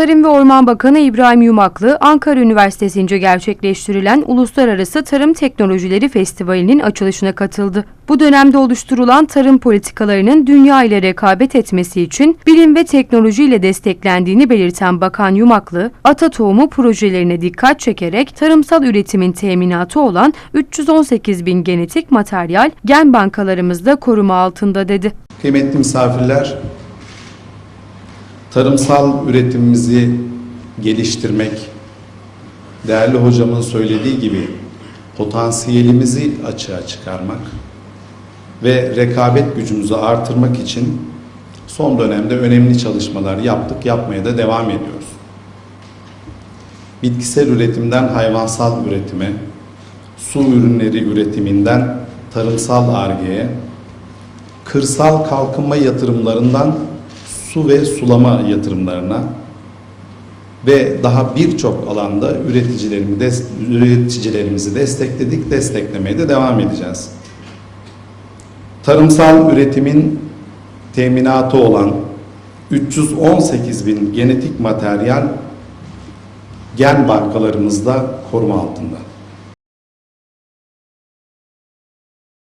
Tarım ve Orman Bakanı İbrahim Yumaklı, Ankara Üniversitesi'nce gerçekleştirilen Uluslararası Tarım Teknolojileri Festivali'nin açılışına katıldı. Bu dönemde oluşturulan tarım politikalarının dünya ile rekabet etmesi için bilim ve teknoloji ile desteklendiğini belirten Bakan Yumaklı, ata tohumu projelerine dikkat çekerek tarımsal üretimin teminatı olan 318 bin genetik materyal gen bankalarımızda koruma altında dedi. Kıymetli misafirler, tarımsal üretimimizi geliştirmek, değerli hocamın söylediği gibi potansiyelimizi açığa çıkarmak ve rekabet gücümüzü artırmak için son dönemde önemli çalışmalar yaptık, yapmaya da devam ediyoruz. Bitkisel üretimden hayvansal üretime, su ürünleri üretiminden tarımsal argeye, kırsal kalkınma yatırımlarından su ve sulama yatırımlarına ve daha birçok alanda üreticilerimi des- üreticilerimizi destekledik, desteklemeye de devam edeceğiz. Tarımsal üretimin teminatı olan 318 bin genetik materyal gen bankalarımızda koruma altında.